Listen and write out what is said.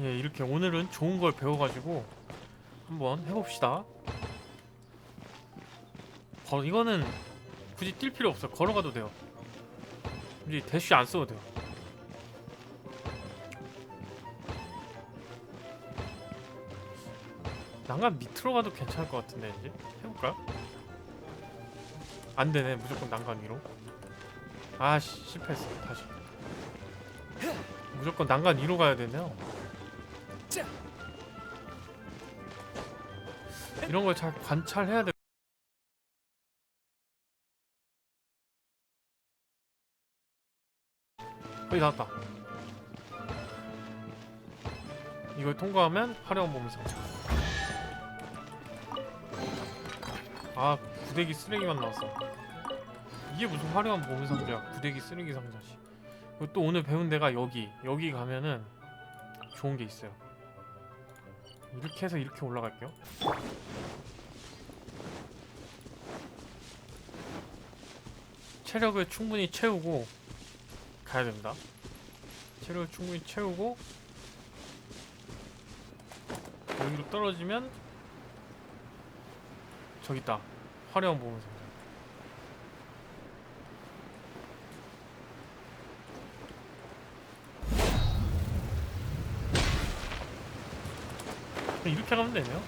예, 이렇게 오늘은 좋은 걸 배워가지고 한번 해봅시다. 거, 이거는 굳이 뛸 필요 없어요. 걸어가도 돼요. 이제 대쉬 안 써도 돼요. 난간 밑으로 가도 괜찮을 것 같은데 이제 해볼까요? 안 되네 무조건 난간 위로. 아씨 실패했어 다시. 무조건 난간 위로 가야 되네요. 이런 걸 잘 관찰해야 돼. 거의 나왔다. 이걸 통과하면 화려한 몸을 상자. 아, 구데기 쓰레기만 나왔어. 이게 무슨 화려한 몸을 상자야? 구데기 쓰레기 상자지. 또 오늘 배운 데가 여기. 여기 가면은 좋은 게 있어요. 이렇게 해서 이렇게 올라갈게요. 체력을 충분히 채우고 가야 됩니다. 체력을 충분히 채우고 여기로 떨어지면 저기 있다. 화려한 보 이렇게 가면 되네요.